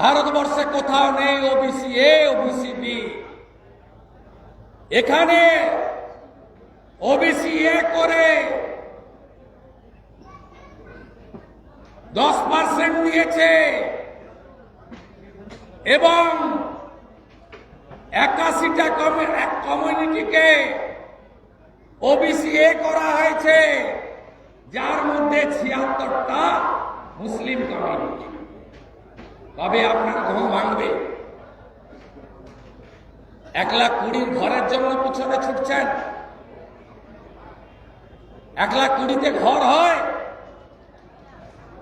ভারতবর্ষে কোথাও নেই ওবিসি এ ওবিসি বি এখানে ওবিসি এ করে দশ পার্সেন্ট দিয়েছে এবং একাশিটা কমিউনিটিকে ওবিসি এ করা হয়েছে, যার মধ্যে ছিয়াত্তরটা মুসলিম কমিউনিটি। তবে আপনার ঘুম ভাঙবে? এক লাখ কুড়ির ঘরের জন্য পিছনে ছুটছেন? এক লাখ কুড়িতে ঘর হয়?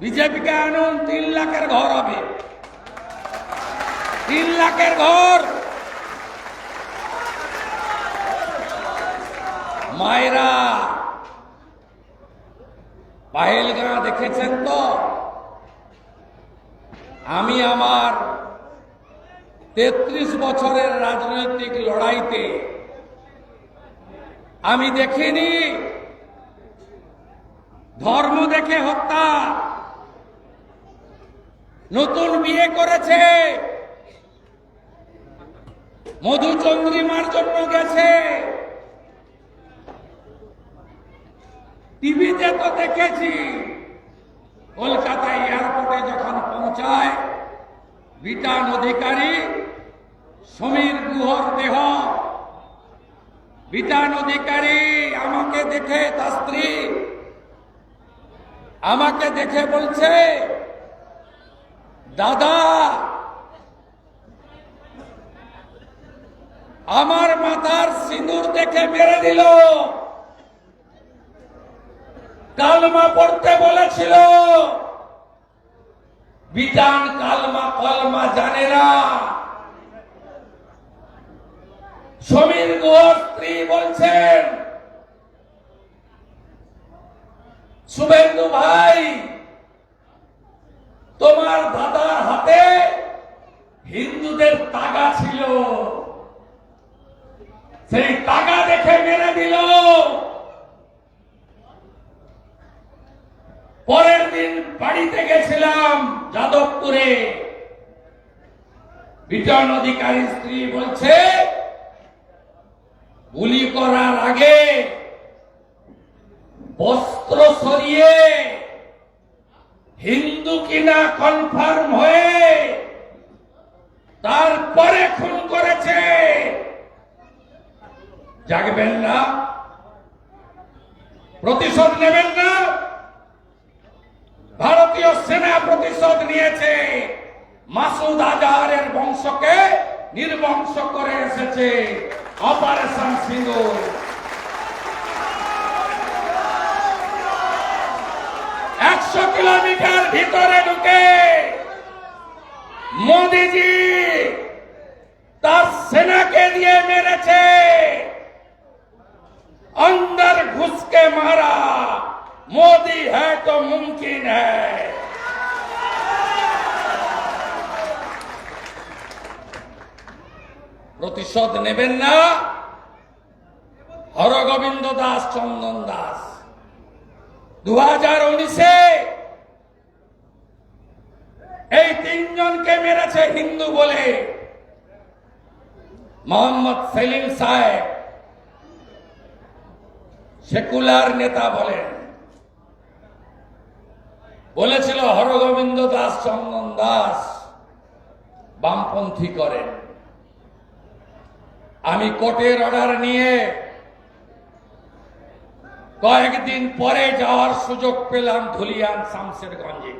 বিজেপিকে আনুন, তিন লাখের ঘর হবে। তিন লাখের ঘর! মায়েরা, পাহেলগাঁ দেখেছেন তো? আমি আমার তেত্রিশ বছরের রাজনৈতিক লড়াইতে আমি দেখিনি ধর্ম দেখে হত্যা, নতুন বিয়ে করেছে, মধুচন্দ্রিমার জন্য গেছে। টিভিতে তো দেখেছি কলকাতা এয়ারপোর্টে যখন পৌঁছায়, বিটান অধিকারী সমীর গুহর দেহ। বিটান অধিকারী, আমাকে দেখে তার স্ত্রী, আমাকে দেখে বলছে, দাদা, আমার মাথার সিঁদুর দেখে মেরে দিল। কালমা পড়তে বলেছিল। বিটান কালমা কলমা জানে না। সমীর গুহর বলছেন, শুভেন্দু ভাই, তোমার দাদার হাতে হিন্দুদের তাগা ছিল সেই তাগা দেখে মেরে দিল পরের দিন বাড়িতে গেছিলাম যাদবপুরে বিটন অধিকারী স্ত্রী বলছে, গুলি করার আগে বস্ত্র সরিয়ে হিন্দু কিনা কনফার্ম হয়ে তারপরে খুন করেছে। জাগবেন না, প্রতিশোধ নেবেন না, ভারতীয় সেনা প্রতিশোধ নিয়েছে। মাসুদ আজহারের বংশকে নির্বংশ করে এসেছে অপারেশন সিঁদুর একশো কিলোমিটার ভিতরে ঢুকে মোদিজি তার সেনাকে দিয়ে মেরেছে अंदर घुस के मारा मोदी है तो मुमकिन है প্রতিশোধ নেবেন না। হরগোবিন্দ দাস, চন্দন দাস। দু হাজার উনিশে এই তিনজনকে মেরেছে হিন্দু বলে। মোহাম্মদ সেলিম সাহেব, সেকুলার নেতা বলেন বলেছিল, হরগোবিন্দ দাস, চন্দন দাস বামপন্থী করেন। আমি কোর্টের অর্ডার নিয়ে কয়েকদিন পরে যাওয়ার সুযোগ পেলাম ধুলিয়ান শামশেরগঞ্জে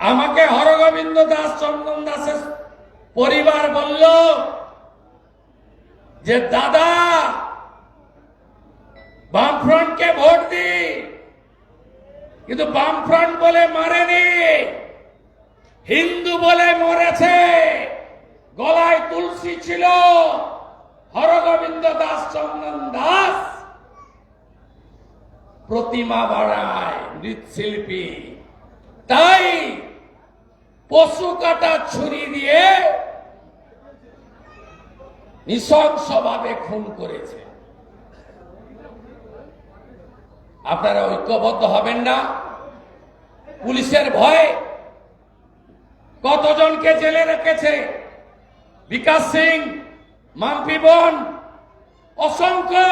আমাকে হরগোবিন্দ দাস, চন্দন দাসের পরিবার বলল যে, দাদা, বামফ্রন্টকে ভোট দি। কিন্তু বামফ্রন্ট বলে মারেনি, হিন্দু বলে মরেছে। গলায় তুলসী ছিল। হরগোবিন্দ দাস চন্দন দাস। প্রতিমা বাড়ায় মৃৎশিল্পী। তাই পশু কাটা ছুরি দিয়ে নৃশংসভাবে খুন করেছে। আপনারা ঐক্যবদ্ধ হবেন না। পুলিশের ভয় কতজনকে জেলে রেখেছে? বিকাশ সিং মাম্পি বোন, অসংখ্য।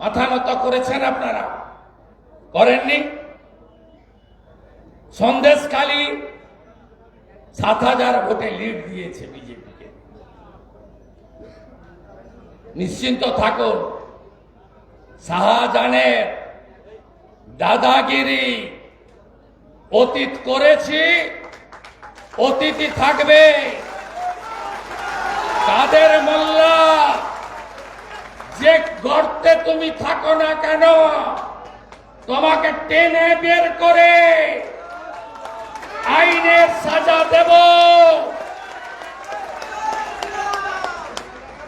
মাথা নত করেছেন আপনারা। করেননি? সন্দেশখালী সাত হাজার ভোটে লিড দিয়েছে বিজেপিকে। নিশ্চিন্ত থাকুন, শাহজাহানের দাদাগিরি অতীত করেছি, অতীতই থাকবে। কাদের মোল্লা, যে গর্তে তুমি থাকো না কেন, তোমাকে টেনে বের করে আইনের সাজা দেব।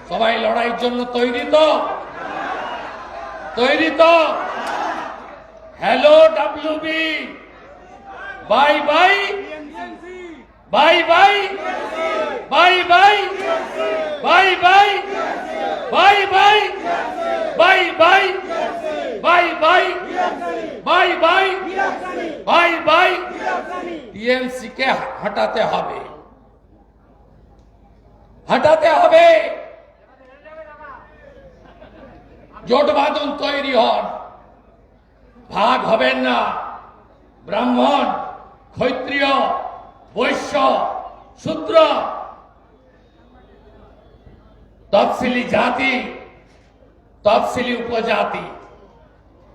সবাই লড়াইয়ের জন্য তৈরি তো? তৈরি তো? Hello WB bye bye bye bye. Bye bye bye bye bye bye bye bye bye bye bye bye bye bye. TMC কে হটাতে হবে? হটাতে হবে। জোট বাঁধন তৈরি হন। ভাগ হবেন না। ব্রাহ্মণ, ক্ষত্রিয়, বৈশ্য, শূদ্র তফসিলি জাতি, তফসিলি উপজাতি।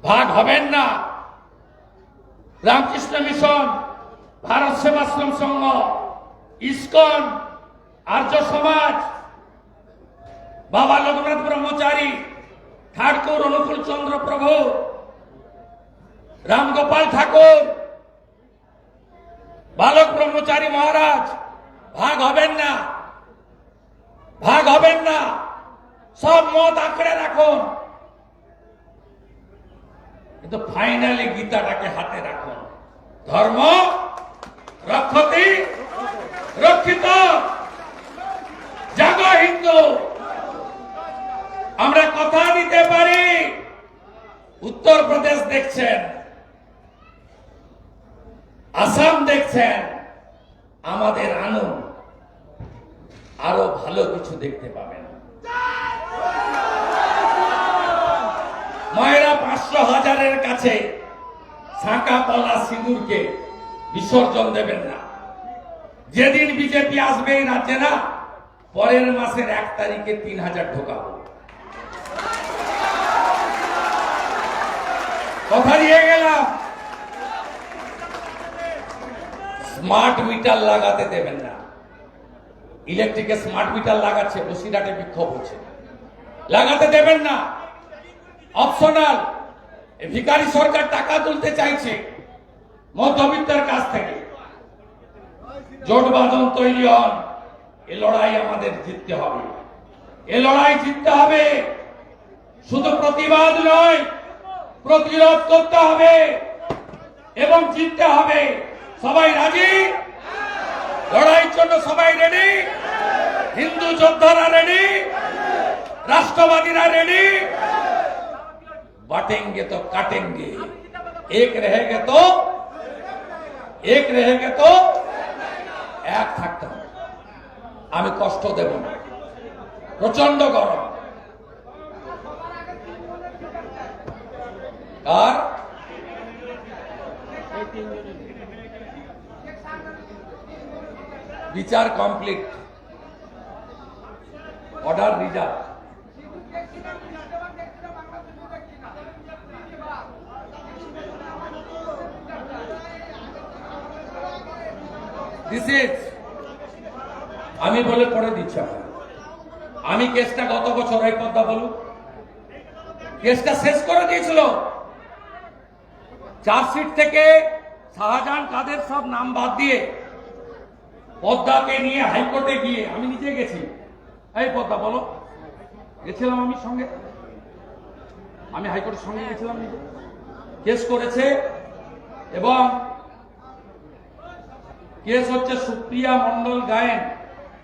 ভাগ হবেন না। রামকৃষ্ণ মিশন, ভারত সেবাশ্রম সংঘ, ইস্কন, আর্য সমাজ, বাবা লোকনাথ ব্রহ্মচারী, ঠাকুর অনুকূল চন্দ্র প্রভু রামগোপাল ঠাকুর, বালক ব্রহ্মচারী মহারাজ, ভাগ হবেন না। ভাগ হবেন না। সব মত আঁকড়ে রাখুন। কিন্তু ফাইনালি গীতাটাকে হাতে রাখুন। ধর্ম রক্ষতি রক্ষিত। জাগ হিন্দু। আমরা কথা দিতে পারি। উত্তরপ্রদেশ দেখছেন। আসাম দেখছেন। আমাদের আনুন আরও ভালো কিছু দেখতে পাবেন। মায়েরা পাঁচশো হাজারের কাছে শাঁকা পলা সিঁদুরকে বিসর্জন দেবেন না। যেদিন বিজেপি আসবে এই রাজ্যে না, পরের মাসের এক তারিখে তিন হাজার ঢোকাবো। কথা দিয়ে গেলাম। স্মার্ট মিটার লাগাতে দেবেন না। ইলেকট্রিকে স্মার্ট মিটার লাগাচ্ছে, বসিরহাটে বিক্ষোভ হচ্ছে। লাগাতে দেবেন না। অপশনাল। ভিকারি সরকার টাকা তুলতে চাইছে মধ্যবিত্তের কাছ থেকে। জোট বাঁধন তৈরি হন। এ লড়াই আমাদের জিততে হবে। এ লড়াই জিততে হবে। শুধু প্রতিবাদ নয়, প্রতিরোধ করতে হবে এবং জিততে হবে। সবাই রাজি? লড়াইয়ের জন্য সবাই রেডি হিন্দু যোদ্ধারা রেডি রাষ্ট্রবাদীরা রেডি বাটেঙ্গে তো কাটেঙ্গে। এক রেহেগে তো, এক রেহেগে তো, এক থাকতে হবে। আমি কষ্ট দেব না। প্রচণ্ড গরম। আর বিচার কমপ্লিট। Order reserve. ইজ আমি বলে পড়ে দিচ্ছি আমি কেসটা গত বছর এই পদ্মা বলুন। কেসটা শেষ করে দিয়েছিল। চার্জশিট থেকে শাহজাহান কাদের সব নাম বাদ দিয়ে পদ্মাকে নিয়ে হাইকোর্টে গিয়ে আমি নিজে গেছি। এই পদ্মা বলো। গেছিলাম আমি সঙ্গে? আমি হাইকোর্টের সঙ্গে গেছিলাম নিজে। কেস করেছে এবং কেস হচ্ছে Supriya Mondal Gayen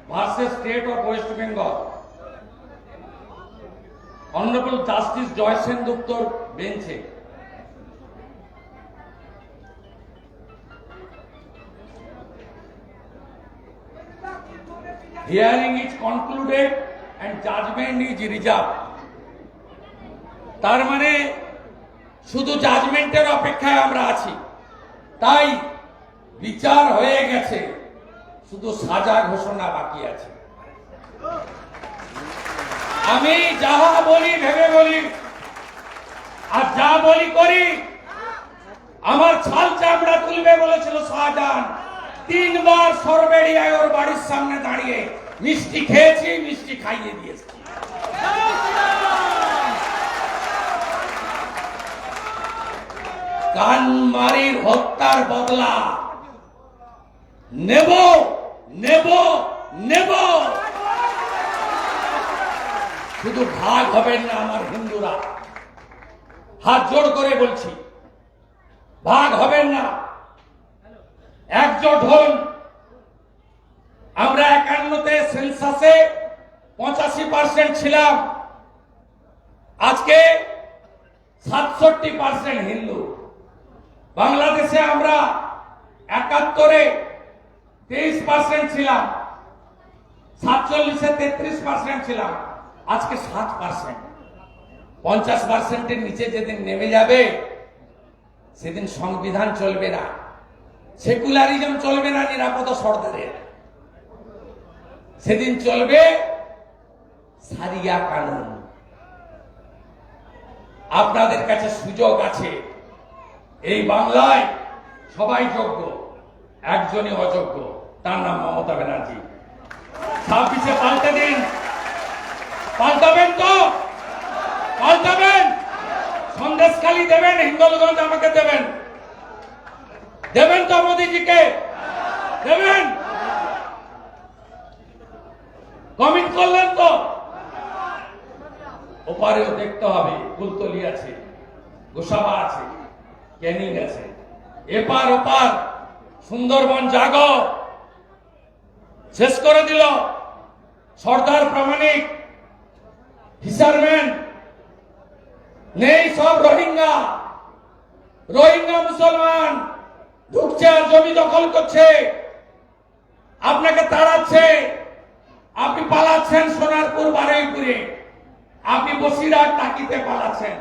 versus state of West Bengal. Honourable justice Joysen সেনগুপ্তর বেঞ্চে। Hearing is concluded and judgment is reserve তার মানে শুধু জাজমেন্টের অপেক্ষায় আমরা আছি। তাই বিচার হয়ে গেছে, শুধু সাজা ঘোষণা বাকি আছে। আমি যাহা বলি, ভেবে বলি, আর যা বলি করি, আমার ছাল চামড়া তুলবে বলেছিল শাহজাহান। তিনবার সরবেড়িয়ায় ওর বাড়ির সামনে দাঁড়িয়ে। মিষ্টি খেয়েছি, মিষ্টি খাইয়ে দিয়েছি। কানমারির হত্যার বদলা। নেব নেব নেব। শুধু ভাগ হবেন না আমার হিন্দুরা। হাত জোড় করে বলছি, ভাগ হবেন না। একজোট হন আমরা একান্নতে সেন্সাসে পঁচাশি পার্সেন্ট ছিলাম। আজকে সাতষট্টি পার্সেন্ট হিন্দু। বাংলাদেশে আমরা একাত্তরে তেইশ পার্সেন্ট ছিলাম। সাতচল্লিশে তেত্রিশ পার্সেন্ট ছিলাম। আজকে সাত পার্সেন্ট পঞ্চাশ পার্সেন্টের নিচে যেদিন নেমে যাবে, সেদিন সংবিধান চলবে না। সেকুলারিজম চলবে না, নিরাপদ সর্দারের। সেদিন চলবে সারিয়া কানুন। আপনাদের কাছে সুযোগ আছে। এই বাংলায় সবাই যোগ্য, একজনই অযোগ্য। তার নাম মমতা ব্যানার্জি। ছাব্বিশে পাল্টে দিন। পাল্টাবেন তো? পাল্টাবেন? সন্দেশখালি দেবেন হিন্দলগঞ্জ আমাকে দেবেন। দেবেন তো মোদীজিকে দেবেন কমিট করলেন তো ওপারেও দেখতে হবে কুলতলি আছে, গোসাবা আছে, ক্যানিং আছে। এপার ওপার সুন্দরবন জাগ। শেষ করে দিল সর্দার প্রামাণিক, ফিশারম্যান। নেই সব রোহিঙ্গা। রোহিঙ্গা মুসলমান ঢুকছে আর জমি দখল করছে। আপনাকে তাড়াচ্ছে। আপনি পালাচ্ছেন সোনারপুর, বারুইপুরে। আপনি বসিরহাট টাকিতে পালাচ্ছেন।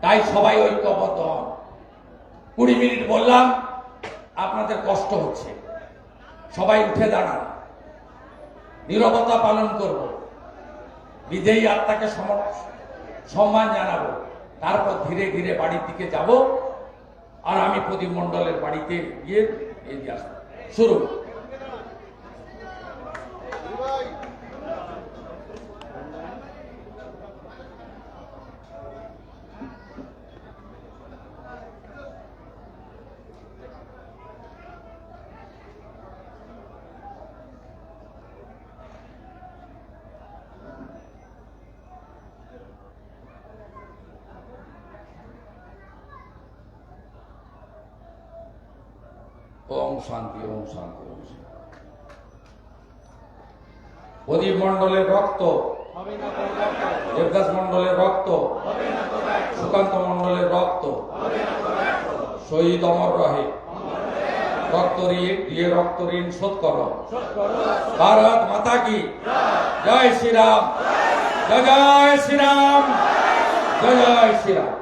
তাই সবাই ঐক্যবদ্ধ হন। কুড়ি মিনিট বললাম, আপনাদের কষ্ট হচ্ছে। সবাই উঠে দাঁড়ান। নীরবতা পালন করব। বিদেয়ী আত্মাকে সম- সম্মান জানাব। তারপর ধীরে ধীরে বাড়ির দিকে যাব। আর আমি প্রদীপ মণ্ডলের বাড়িতে গিয়ে এগিয়ে আসব। শুরু। ওম শান্তি ওম শান্তি ওম শান্তি। প্রদীপ মণ্ডলের রক্ত, দেবদাস মণ্ডলের রক্ত, সুকান্ত মণ্ডলের রক্ত, শহীদ অমর রহে। রক্ত ঋণ দিয়ে রক্ত ঋণ শোধ করো। ভারত মাতা কি? জয় শ্রীরাম। জয় জয় শ্রীরাম। জয় জয় শ্রীরাম।